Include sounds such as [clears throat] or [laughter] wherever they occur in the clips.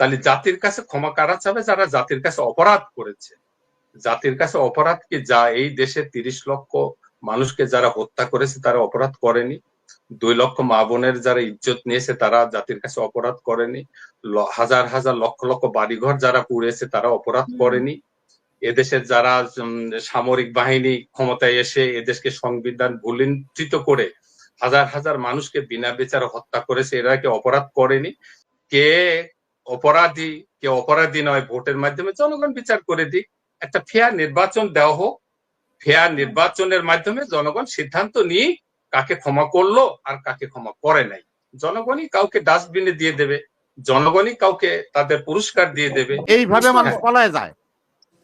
তাহলে জাতির কাছে ক্ষমা কারা চাবে? যারা জাতির কাছে অপরাধ করেছে। জাতির কাছে অপরাধ কি? যা এই দেশে তিরিশ লক্ষ মানুষকে যারা হত্যা করেছে তারা অপরাধ করেনি। দুই লক্ষ মা বোনের যারা ইজ্জত নিয়েছে তারা জাতির কাছে অপরাধ করেনি। হাজার হাজার লক্ষ লক্ষ বাড়িঘর যারা পুড়েছে তারা অপরাধ করেনি। এদেশের যারা সামরিক বাহিনী ক্ষমতায় এসে এদেশকে সংবিধান ভুলিঞ্চিত করে হাজার হাজার মানুষকে বিনা বিচারে হত্যা করেছে এরা কি অপরাধ করেনি? কে অপরাধী কে অপরাধী নয় ভোটের মাধ্যমে জনগণ বিচার করে দিক। একটা ফেয়ার নির্বাচন দেওয়া হোক ফেয়ার নির্বাচনের মাধ্যমে জনগণ সিদ্ধান্ত নিয়ে কাকে ক্ষমা করল আর কাকে ক্ষমা করে নাই। জনগণই কাউকে ডাস্টবিনে দিয়ে দেবে জনগণই কাউকে তাদের পুরস্কার দিয়ে দেবে। এইভাবে মানুষ। পলায় যায়।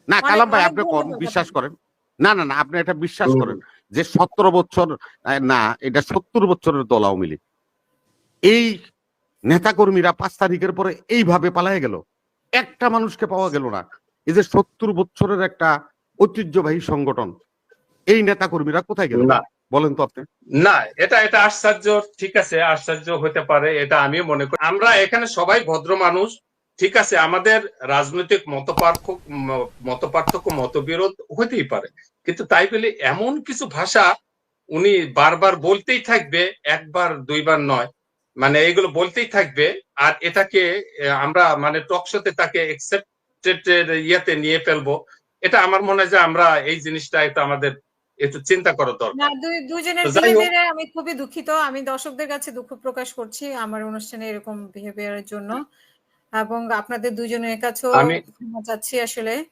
না কালাম ভাই আপনি কোন বিশ্বাস করেন? না না না আপনি এটা বিশ্বাস করেন যে সতেরো বছর না এটা সত্তর বছরের দল আওয়ামী লীগ। এই নেতাকর্মীরা পাঁচ তারিখের পরে এইভাবে পালায় গেল। একটা মানুষকে পাওয়া গেল না। এই যে সত্তর বছরের একটা ঐতিহ্যবাহী সংগঠন এই নেতাকর্মীরা কোথায় গেল? না। বলেন তো আপনি। না এটা এটা আশ্চর্য ঠিক আছে আশ্চর্য হতে পারে এটা আমি মনে করি। আমরা এখানে সবাই ভদ্র মানুষ ঠিক আছে আমাদের রাজনৈতিক মত মত পার্থক্য মতবিরোধ হতেই পারে। কিন্তু তাই বলে এমন কিছু ভাষা উনি বারবার বলতেই থাকবে একবার দুইবার নয়। মানে এইগুলো বলতেই থাকবে। আর এটাকে আমরা মানে টকশোতে তাকে একসেপ্টেড ইয়েতে নিয়ে ফেলব। এটা আমার মনে হয় যে আমরা এই জিনিসটা একটু আমাদের একটু চিন্তা করা দরকার। দুজনের তো হোক। বিহেভিয়ারে আমি খুবই দুঃখিত। আমি দর্শকদের কাছে দুঃখ প্রকাশ করছি আমার অনুষ্ঠানে এরকম বিহেভিয়ারের জন্য। এবং আপনাদের দুজনের কাছেও আমি- ক্ষমা চাচ্ছি আসলে।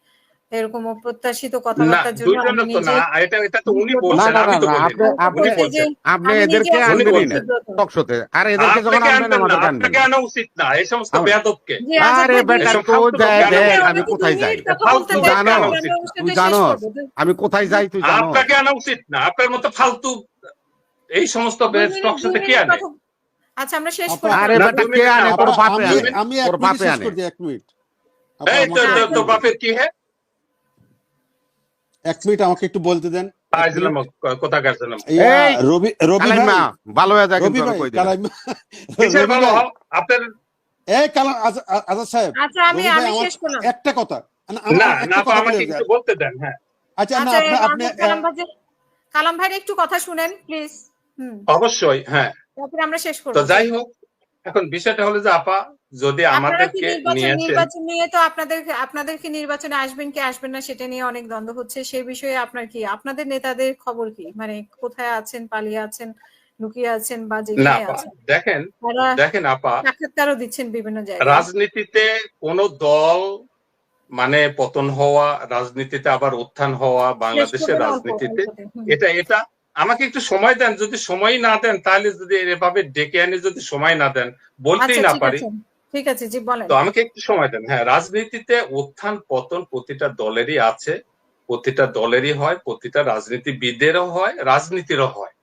এরকম অপ্রত্যাশিত কথাবার্তার জন্য আমি নিজে এটা এটা তো উনি বলছেন আমি তো আপনি আপনি উনি এই যে বলছেন আপনি আমি নিজে এদেরকে আসলে না টকশোতে। আর এদেরকে যখন আনবেন আনবেন আনবেন। আপনাকে আনা উচিত না এই সমস্ত বেয়াদবকে। আরে বেটা তো ফালতু দেখ কথা আমি কোথায় যাই? দেন, জানো, তুই। করব। আমি কোথায় যাই তুই জানো আপনাকে আনা উচিত না আপনার মতো ফালতু এই সমস্ত দুই মিনিট- টক দুই সাথে কি আনে? আচ্ছা আমরা শেষ করি আরে বেটা কে আনে? তোর বাপে আমি এক মিনিট বাপে শেষ করে এক মিনিট। এই তো বাপের কি হে? এক মিনিট আমাকে একটু বলতে দেন। রবি রবি ভালো হয়ে যায়? আপনার এই কালাম আজাদ সাহেব আচ্ছা আমি রবি ভাই, আমি আমার শেষ করলাম। একটা কথা। না, আমার না একটা না কথা আমাকে বলে কিছু দেন। বলতে দেন হ্যাঁ। আচ্ছা না আচ্ছা আপনি কালাম ভাইয়ের একটু কথা শুনেন প্লিজ। অবশ্যই হ্যাঁ। তারপরে আমরা শেষ করব। তো যাই হোক এখন বিষয়টা হলো যে আপা যদি আমাদেরকে নির্বাচন নিয়ে তো আপনাদের আপনাদের কি নির্বাচনে আসবেন কি আসবেন না সেটা নিয়ে অনেক দ্বন্দ্ব হচ্ছে। সেই বিষয়ে আপনার কি আপনাদের নেতাদের খবর কি? মানে কোথায় আছেন পালিয়ে আছেন লুকিয়ে আছেন বা যেখানে আছেন? দেখেন দেখেন আপা সাক্ষাৎকারও দিচ্ছেন বিভিন্ন জায়গায়। রাজনীতিতে কোন দল মানে পতন হওয়া রাজনীতিতে আবার উত্থান হওয়া বাংলাদেশের রাজনীতিতে এটা এটা আমাকে একটু সময় দেন যদি সময় না দেন তাহলে যদি এভাবে ডেকে আনে যদি সময় না দেন বলতেই আচ্ছা না পারি। ঠিক আছে, জি, বলেন। তো আমাকে একটু সময় দেন। হ্যাঁ রাজনীতিতে উত্থান পতন প্রতিটা দলেরই আছে, প্রতিটা দলেরই হয়, প্রতিটা রাজনীতিবিদেরও হয়, রাজনীতিরও হয়।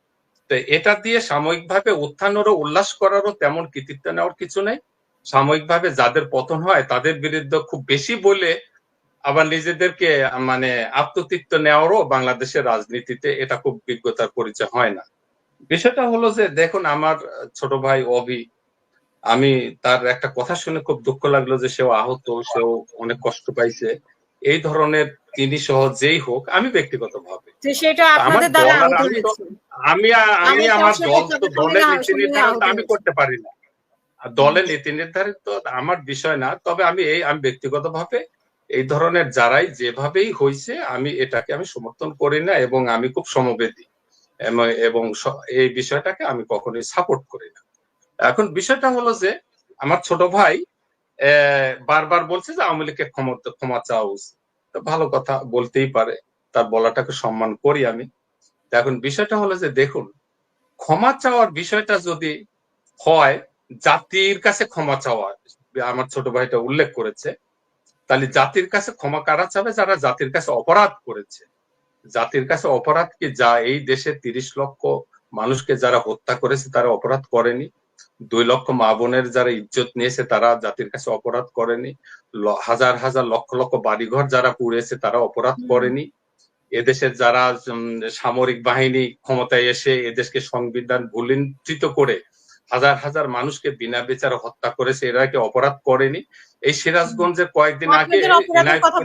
তো এটা দিয়ে সাময়িকভাবে উত্থানেরও উল্লাস করারও তেমন কৃতিত্ব নেওয়ার কিছু নেই। সাময়িকভাবে যাদের পতন হয়, তাদের বিরুদ্ধে খুব বেশি বলে আবার নিজেদেরকে মানে আত্মতৃপ্ত নেওয়ারও বাংলাদেশের রাজনীতিতে এটা খুব বিজ্ঞতার পরিচয় হয় না। বিষয়টা হলো যে, দেখুন, আমার ছোট ভাই অভি আমি তার একটা কথা শুনে খুব দুঃখ লাগল যে সেও আহত সেও অনেক কষ্ট পাইছে। এই ধরনের তিনি সহ যেই হোক আমি আর আহত আমি আমি আ- আমি আমি আমার দল তো দলের নীতি নির্ধারণ আমি করতে পারি না। দলের নীতি নির্ধারিত আমার বিষয় না তবে আমি এই আমি ব্যক্তিগত ভাবে এই ধরনের যারাই যেভাবেই হয়েছে আমি এটাকে আমি সমর্থন করি না এবং আমি খুব সমবেদী। এবং এই বিষয়টাকে আমি কখনোই সাপোর্ট করি না। এখন বিষয়টা হলো যে, আমার ছোট ভাই বারবার বলছে যে আওয়ামী লীগকে ক্ষমা ক্ষমা চাওয়া উচিত। ভালো কথা বলতেই পারে, তার বলাটাকে সম্মান করি আমি। এখন বিষয়টা হলো যে, দেখুন, ক্ষমা চাওয়ার বিষয়টা যদি হয়, জাতির কাছে ক্ষমা চাওয়া, আমার ছোট ভাইটা উল্লেখ করেছে, তাহলে জাতির কাছে ক্ষমা কারা চাবে? যারা জাতির কাছে অপরাধ করেছে। জাতির কাছে অপরাধ কি? যা এই দেশে তিরিশ লক্ষ মানুষকে যারা হত্যা করেছে, তারা অপরাধ করেনি। দুই লক্ষ মা বোনের যারা ইজ্জত নিয়েছে তারা জাতির কাছে অপরাধ করেনি। হাজার হাজার লক্ষ লক্ষ বাড়িঘর যারা পুড়েছে তারা অপরাধ করেনি। এদেশের যারা সামরিক বাহিনী ক্ষমতায় এসে এদেশকে সংবিধান ভুলিঞ্চিত করে হাজার হাজার মানুষকে বিনা বিচারে হত্যা করেছে এরা কি অপরাধ করেনি? এই সিরাজগঞ্জে কয়েকদিন আগে অপরাধের কথা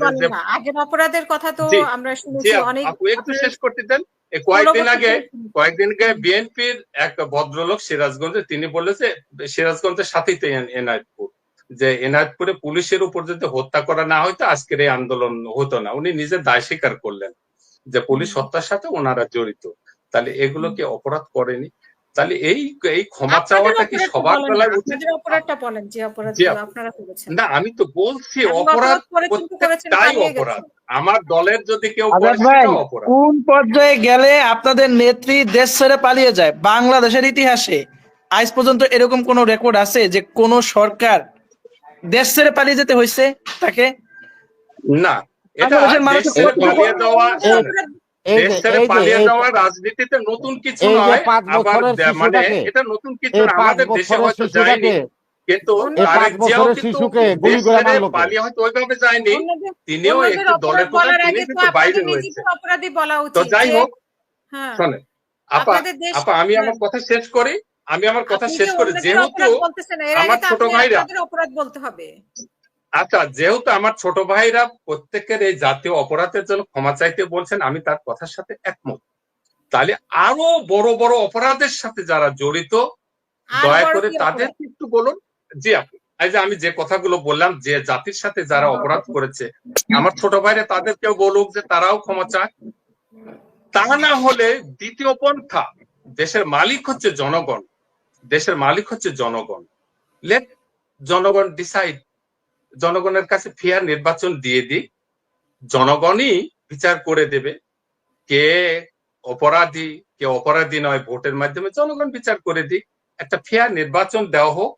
আগের অপরাধের তো আমরা শুনেছি অনেক একটু শেষ করতে দেন। কয়েকদিন আগে কয়েকদিন আগে বিএনপির এক ভদ্রলোক সিরাজগঞ্জে তিনি বলেছে সিরাজগঞ্জের সাথেই তো এনায়তপুর যে এনায়তপুরে পুলিশের উপর যদি হত্যা করা না হয়তো আজকের এই আন্দোলন হতো না। উনি নিজে দায় স্বীকার করলেন যে পুলিশ হত্যার সাথে ওনারা জড়িত। তাহলে এগুলো কি অপরাধ করেনি? তাহলে এই এই ক্ষমা আপনাদের চাওয়াটা কি সবার বেলায় উচিত? আপনাদের অপরাধটা বলেন যে অপরাধ আপনারা করেছেন। না আমি তো বলছি অপরাধ করেছেন তো করেছেন প্রত্যেকটাই পালিয়ে অপরাধ। আমার দলের যদি কেউ কোন পর্যায়ে গেলে আপনাদের নেত্রী দেশ ছেড়ে পালিয়ে যায়? বাংলাদেশের ইতিহাসে আজ পর্যন্ত এরকম কোন রেকর্ড আছে যে কোন সরকার দেশ ছেড়ে পালিয়ে যেতে হয়েছে তাকে? না এটা মানুষের দেশ ছেড়ে পালিয়ে যাওয়া রাজনীতিতে নতুন কিছু এই নয় আবার মানে এটা নতুন কিছু এই না। পাঁচ আমাদের দেশে হয়তো যায়নি কিন্তু তারেক জিয়াও কিন্তু দেশ ছেড়ে পালিয়ে হয়তো ওইভাবে যায়নি তিনিও একটু দলে প্রধান তিনি কিন্তু বাইরে রয়েছে। নিজেদের অপরাধী বলা তো যাই হোক হ্যাঁ। শোনেন আপা আপা আমি আমার কথা শেষ করি আমি আমার কথা শেষ করি যেহেতু আমার ছোট ভাইরা- অপরাধ বলতে হবে। আচ্ছা যেহেতু আমার ছোট ভাইরা প্রত্যেকের এই জাতীয় অপরাধের জন্য ক্ষমা চাইতে বলছেন আমি তার কথার সাথে একমত। তাহলে আরও বড় বড় অপরাধের সাথে যারা জড়িত দয়া করে তাদের একটু বলুন। জি আপু। এই যে আমি যে কথাগুলো বললাম যে জাতির সাথে যারা অপরাধ করেছে আমার ছোট ভাইরা তাদেরকেও বলুক যে তারাও ক্ষমা চায়। তা না হলে দ্বিতীয় পন্থা দেশের মালিক হচ্ছে জনগণ। দেশের মালিক হচ্ছে জনগণ। লেট জনগণ ডিসাইড জনগণের কাছে ফেয়ার নির্বাচন দিয়ে দিক, জনগণই বিচার করে দেবে কে অপরাধী কে অপরাধী নয় ভোটের মাধ্যমে, জনগণ বিচার করে দিক। একটা ফেয়ার নির্বাচন দেওয়া হোক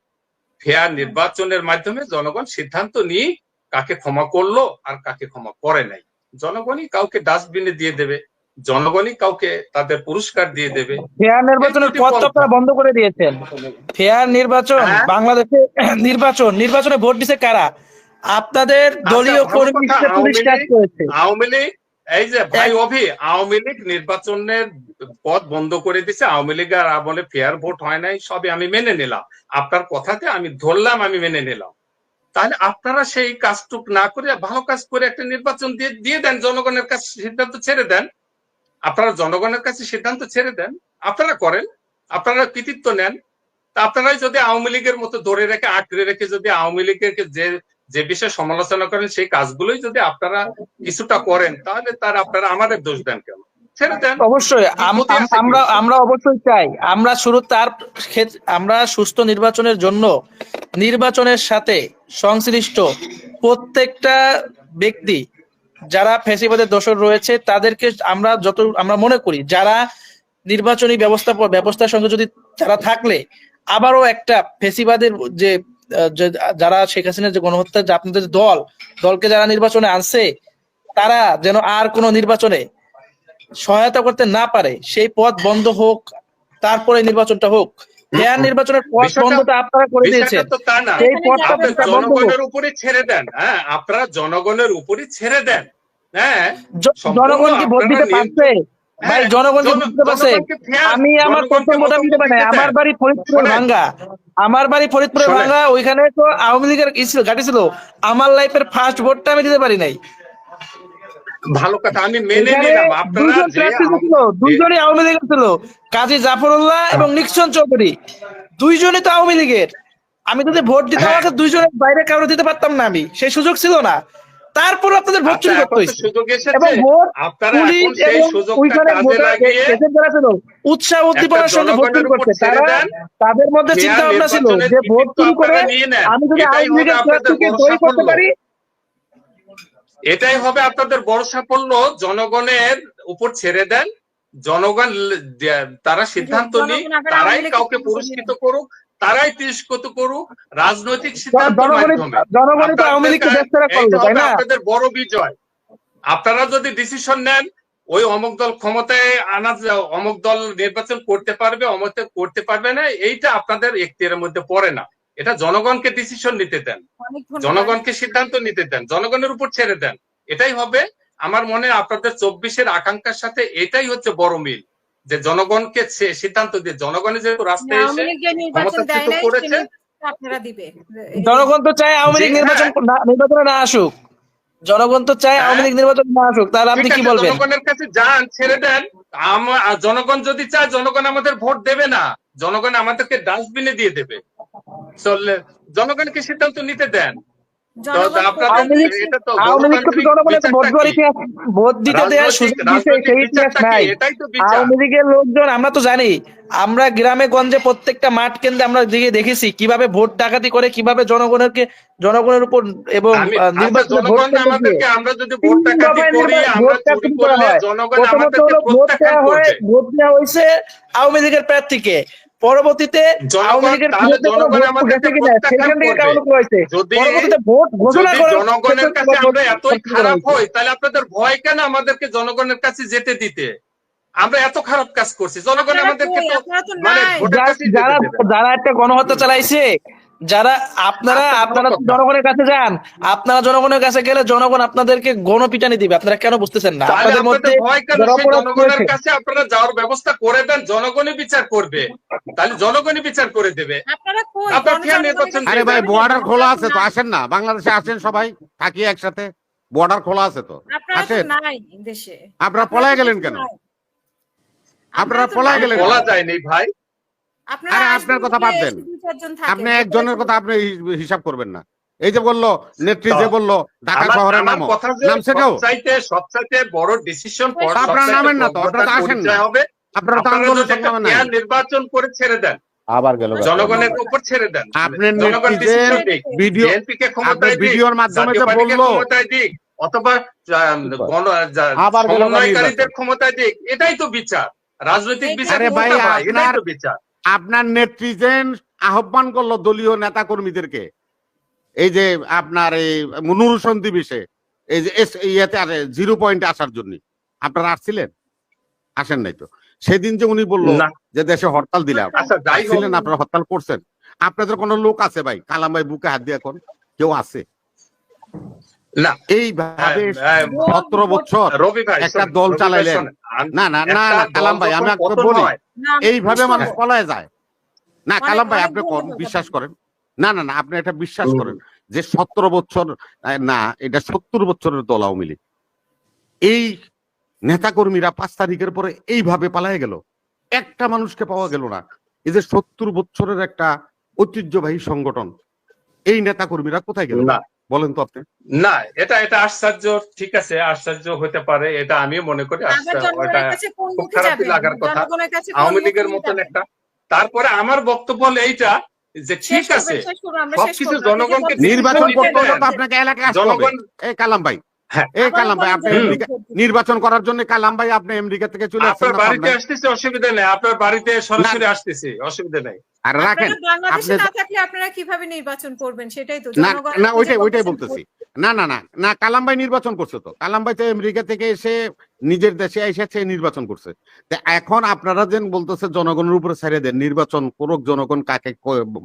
ফেয়ার নির্বাচনের মাধ্যমে জনগণ সিদ্ধান্ত নিয়ে কাকে ক্ষমা করল আর কাকে ক্ষমা করে নাই। জনগণই কাউকে ডাস্টবিনে দিয়ে দেবে। জনগণই কাউকে তাদের পুরস্কার দিয়ে দেবে। ফেয়ার নির্বাচনের পথ তো আপনারা বন্ধ করে দিয়েছেন। ফেয়ার নির্বাচন হ্যাঁ। বাংলাদেশে [clears throat] নির্বাচন নির্বাচনে ভোট দিছে কারা? আপনাদের দলীয় আচ্ছা, ভালো কর্মী পুলিশ কাজ করেছে আওয়ামী লীগ এই যে ভাই অভি আওয়ামী লীগ নির্বাচনের পথ বন্ধ করে দিছে। আওয়ামী লীগ আর আমলে ফেয়ার ভোট হয় নাই সবই আমি মেনে নিলাম। আপনার কথাতে আমি ধরলাম আমি মেনে নিলাম। তাহলে আপনারা সেই কাজটুক না করে ভালো কাজ করে একটা নির্বাচন দিয়ে দিয়ে দেন জনগণের কাছে সিদ্ধান্ত ছেড়ে দেন। আপনারা জনগণের কাছে সিদ্ধান্ত ছেড়ে দেন আপনারা করেন আপনারা কৃতিত্ব নেন। তা আপনারাই যদি আওয়ামী লীগের মতো ধরে রেখে আঁকড়ে রেখে যদি আওয়ামী লীগের যে যে বিষয়ে সমালোচনা করেন সেই কাজগুলোই যদি আপনারা কিছুটা করেন তাহলে তার আপনারা আমাদের দোষ দেন কেন? ছেড়ে দেন। অবশ্যই আমরা আমরা অবশ্যই চাই আমরা শুরু তার আমরা সুস্থ নির্বাচনের জন্য নির্বাচনের সাথে সংশ্লিষ্ট প্রত্যেকটা ব্যক্তি যারা ফেসিবাদের দোষর রয়েছে, তাদেরকে আমরা যত, আমরা মনে করি, যারা নির্বাচনী ব্যবস্থা, ব্যবস্থার সঙ্গে যদি যারা থাকলে, আবারও একটা ফেসিবাদের যে যে- যারা শেখ হাসিনার যে গণহত্যা, যে আপনাদের দল, দলকে যারা নির্বাচনে আনছে, তারা যেন আর কোনো নির্বাচনে সহায়তা করতে না পারে, সেই পথ বন্ধ হোক, তারপরে নির্বাচনটা হোক। ফেয়ার নির্বাচনের পথ বিষয়টা- বন্ধটা আপনারা করে দিয়েছেন। তো তা সেই পথটা বন্ধ। জনগণের উপরে ছেড়ে দেন। হ্যাঁ আপনারা জনগণের উপরে ছেড়ে দেন। হ্যাঁ জনগণ কি ভোট দিতে আপনারা পারছে? ভাই হ্যাঁ, জনগণ কি জন- ভোট দিতে পারছে? আমি আমার জনগণকে প্রথম ভোট দিতে পারি আমার বাড়ি ফরিদপুরের ভাঙ্গা। আমার বাড়ি ফরিদপুরের ভাঙ্গা ওইখানে তো আওয়ামী লীগের ছিল গাড়ি ছিল। আমার লাইফের ফার্স্ট ভোটটা আমি দিতে পারি নাই। ভালো কথা আমি মেনে নিলাম আপনারা দুইজনই আওয়ামী লীগের ছিল। কাজী জাফরুল্লাহ এবং নিক্সন চৌধুরী। দুইজনই তো আওয়ামী লীগের। আমি যদি ভোট দিতে হ্যাঁ। আমাকে দুইজনের বাইরে কারও দিতে পারতাম না আমি। সেই সুযোগ ছিল না। তারপর আপনাদের ভোট আচ্ছা, চুরি করতে তো হয়েছে। এবং ভোট আপনারা পুলিশ এখন সেই এবং ওইখানে কাজে লাগিয়ে এজেন্ট যারা ছিল উৎসাহ উদ্দীপনার সঙ্গে ভোট চুরি করছে। তারা তাদের মধ্যে চিন্তা ভাবনা ছিল যে ভোট চুরি করে। আমি যদি আওয়ামী লীগের প্রার্থীকে জয়ী করতে পারি এটাই হবে আপনাদের বড় সাফল্য জনগণের উপর ছেড়ে দেন। জনগণ তারা সিদ্ধান্ত নিক তারাই কাউকে পুরস্কৃত করুক তারাই তিরস্কৃত করুক রাজনৈতিক সিদ্ধান্তের মাধ্যমে। জনগণই তো আওয়ামী লীগকে দেশ ছেড়ে এই করল হবে তাই না? আপনাদের বড় বিজয়। আপনারা যদি ডিসিশন নেন ওই অমুক দল ক্ষমতায় আনা অমুক দল নির্বাচন করতে পারবে অমুক করতে পারবে না এইটা আপনাদের এখতিয়ারের মধ্যে পড়ে না। এটা জনগণকে ডিসিশন নিতে দেন। জনগণকে সিদ্ধান্ত নিতে দেন। জনগণের উপর ছেড়ে দেন। এটাই হবে আমার মনে আপনাদের চব্বিশের আকাঙ্ক্ষার সাথে এটাই হচ্ছে বড় মিল যে জনগণকে সিদ্ধান্ত দিয়ে জনগণের যেহেতু রাস্তায় এসে দেয় ক্ষমতাচ্যুত করেছে। জনগণ তো চায় আওয়ামী লীগ নির্বাচন নির্বাচনে না আসুক। জনগণ তো চায় আওয়ামী লীগ নির্বাচন না আসুক তাহলে আপনি কি বলবেন? জনগণের কাছে যান ছেড়ে দেন। আম- জনগণ যদি চায় জনগণ আমাদের ভোট দেবে না। জনগণ আমাদেরকে ডাস্টবিনে দিয়ে দেবে। চললে জনগণকে সিদ্ধান্ত নিতে দেন? জনগণের লোকজন আমরা তো জানি আমরা গ্রামে গঞ্জে প্রত্যেকটা মাঠ কেন্দ্রে আমরা দিকে দেখেছি কীভাবে ভোট ডাকাতি করে কীভাবে জনগণেরকে জনগণের উপর এবং জনগণ কেন্দ্রে আমাদেরকে গিয়ে আমরা যদি ভোট হয়। হয় দেওয়া হয়েছে আওয়ামী লীগের প্রার্থীকে। পরবর্তীতে আওয়ামী লীগের ভোট ঘোষণা জনগণের কাছে আমরা এতই খারাপ। হই তাহলে আপনাদের ভয় কেন আমাদেরকে জনগণের কাছে যেতে দিতে? আমরা এত খারাপ কাজ করছি। জনগণ আমাদেরকে মানে যারা যারা একটা গণহত্যা চালাইছে যারা আপনারা আচ্ছা, আপনারা জনগণের কাছে যান আপনারা জনগণের কাছে গেলে জনগণ আপনাদেরকে গণপিটানি দিবে। আপনারা কেন বুঝতেছেন না? আপনাদের মধ্যে জনগণের কাছে আপনারা যাওয়ার ব্যবস্থা করে দেন জনগণই বিচার করবে। তাহলে জনগণই বিচার করে দেবে। আপনারা কই? আপনার খেয়াল গণজনগণের আরে ভাই বর্ডার খোলা আছে তো আসেন না। বাংলাদেশে আসেন সবাই থাকি একসাথে। বর্ডার খোলা আছে তো। আসেন। দেশে। আপনারা পলায় গেলেন কেন? আপনারা পলায় গেলেন বলা যায়নি ভাই। আরে আপনার কথা বাদ দেন। আপনি একজনের কথা আপনি হিসাব করবেন না। এই যে বলল নেত্রী যে বলল ঢাকা আমার- শহরে আমার নামো নামছে কেউ সবচাইতে সবচাইতে বড় ডিসিশন আপনারা নামেন না তো, আপনারা তো আসেন না। হবে। আপনারা তো আন্দোলন fair নির্বাচন করে ছেড়ে দেন। আবার গেল জনগণের উপর ছেড়ে দেন। আপনার জনগণ নেত্রী যে ডিসিশন দিক ভিডিও বিএনপি কে ক্ষমতায় দিক ভিডিওর মাধ্যমে যে বলল অথবা আহ, গণ আবার গেল সমন্বয়কারীদের ক্ষমতায় দিক এটাই তো বিচার। রাজনৈতিক বিচার ভাই? এটাই তো বিচার। আপনার নেত্রীজেন আহ্বান করল দলীয় নেতা কর্মীদেরকে এই যে আপনার এই নুর সন্দিবিশে এই যে ইয়েতে আসে জিরো পয়েন্টে আসার জন্য। আপনারা আসছিলেন? আসেন নাই তো। সেদিন যে উনি বলল যে দেশে হরতাল দিলাম। আচ্ছা যাই হোক। ছিলেন আপনারা হরতাল করছেন। আপনাদের কোনো লোক আছে ভাই? কালাম ভাই বুকে হাত দিয়ে এখন কেউ আছে? না। এইভাবে সতেরো বছর একটা দল চালাইলেন। না না না না কালাম ভাই আমি আপনাকে বলি এইভাবে মানুষ পলায় যায়। না কালাম ভাই আপনি বড় কোন কথা। বিশ্বাস করেন। না না না আপনি এটা বিশ্বাস করেন যে সতেরো বছর না এটা সত্তর বছরের দল আওয়ামী লীগ। এই নেতাকর্মীরা পাঁচ তারিখের পরে এইভাবে পালায় গেল। একটা মানুষকে পাওয়া গেল না। এই যে সত্তর বছরের একটা ঐতিহ্যবাহী সংগঠন এই নেতাকর্মীরা কোথায় গেল? না বলেন তো আপনি। না এটা এটা আশ্চর্য ঠিক আছে আশ্চর্য হতে পারে এটা আমিও মনে করি খুব মুখে লাগার কথা। আওয়ামী লীগের মতন একটা। তারপরে আমার বক্তব্য হলো এইটা যে ঠিক আছে সবকিছু জনগণকে নির্বাচন করতে হলে আপনাকে এলাকায় আসতে হবে। জনগণ এই কালাম ভাই হ্যাঁ। এই কালাম ভাই আপনি নির্বাচন করার জন্য কালাম ভাই আপনি আমেরিকা থেকে চলে আসছেন আপনার বাড়িতে? আসতেছে অসুবিধা নেই। আপনার বাড়িতে সরাসরি আসতেছে অসুবিধা নেই। আর রাখেন বাংলাদেশে না থাকলে আপনারা কীভাবে নির্বাচন করবেন? সেটাই তো না জনগণ- না ওইটাই ওইটাই বলতেছি। না না না না কালাম ভাই নির্বাচন করছে তো। কালাম ভাই তো আমেরিকা থেকে এসে নিজের দেশে এসেছে নির্বাচন করছে। এখন আপনারা যেন বলতেছে জনগণের উপরে ছেড়ে দেন নির্বাচন করুক জনগণ কাকে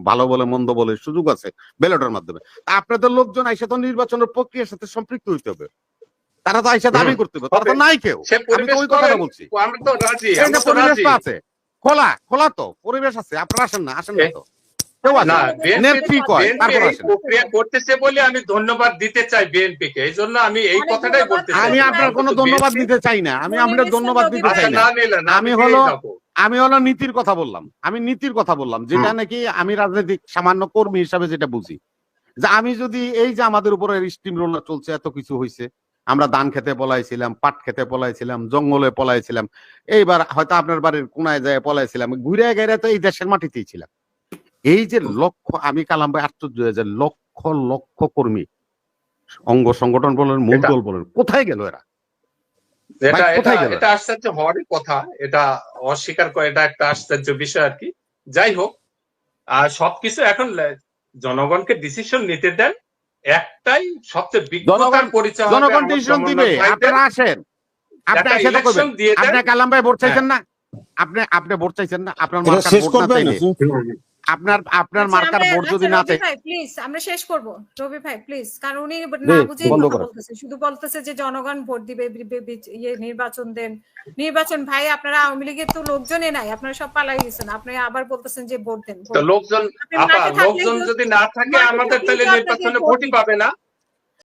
ভালো বলে মন্দ বলে সুযোগ আছে ব্যালটের মাধ্যমে। আপনাদের লোকজন আইসা তো নির্বাচনের প্রক্রিয়ার সাথে সম্পৃক্ত হইতে হবে। তারা তো আইসা দাবি করতে হবে তারা তো নাই কেউ। আমি তো ওই কথাটা বলছি। আছে। খোলা খোলা তো পরিবেশ আছে আপনারা আসেন না আসেন না তো। কেউ না আসেন বিএনপি নেত্রী কয় বিএনপি তারপর এই আসেন। প্রক্রিয়া করতেছে বলে আমি ধন্যবাদ দিতে চাই বিএনপি কে এই জন্য আমি এই অনেক কথাটাই ধন্যবাদ। বলতে চাই আমি আপনার কোনো ধন্যবাদ দিতে চাই না আমি আপনার ধন্যবাদ দিতে চাই না। না আমি হলো- আমি হলো নীতির কথা বললাম আমি নীতির কথা বললাম যেটা নাকি আমি রাজনৈতিক সামান্য কর্মী হিসাবে যেটা বুঝি। যে আমি যদি এই যে আমাদের উপরে স্টিম রোলার চলছে এত কিছু হয়েছে আমরা ধান খেতে পলাইছিলাম পাট খেতে পলাইছিলাম জঙ্গলে পলাইছিলাম। এইবার হয়তো আপনার বাড়ির কোনায় যায় পলাইছিলাম ঘুরে গেলে তো এই দেশের মাটিতেই ছিলাম। এই যে লক্ষ আমি কালাম ভাই আশ্চর্য যায় লক্ষ লক্ষ কর্মী। অঙ্গ সংগঠন বলেন মূল দল বলেন কোথায় গেল এরা? এটা? এটা আশ্চর্য হওয়ারই কথা এটা অস্বীকার করে এটা একটা আশ্চর্য বিষয় আর কি। যাই হোক আর সবকিছু এখন জনগণকে ডিসিশন নিতে দেন একটাই সবচেয়ে বিজ্ঞতার জনগণ- পরিচয় জনগণ ডিসিশন দিবে। আপনারা আসেন। আপনি এসে দেখবেন আপনি কালাম ভাই ভোট চাইছেন না? আপনি আপনি ভোট চাইছেন না? আপনার শেষ ভোট না করবেন? চাইলে। আপনার আপনার আচ্ছা, মার্কার বোর্ড যদি আচ্ছা, না থাকে ভাই প্লিজ আমরা শেষ করব। রবি ভাই প্লিজ কারণ উনি না বুঝেই কথা বলতেছে। শুধু বলতেছে যে জনগণ ভোট দিবে ইয়ে নির্বাচন দেন। নির্বাচন ভাই আপনারা আওয়ামী লীগের তো লোকজনই নাই। আপনারা সব পালাই গেছেন। আপনি আবার বলতেছেন যে ভোট দেন তো লোকজন আপা লোকজন যদি না থাকে আমাদের তাহলে নির্বাচনে ভোটই পাবে না।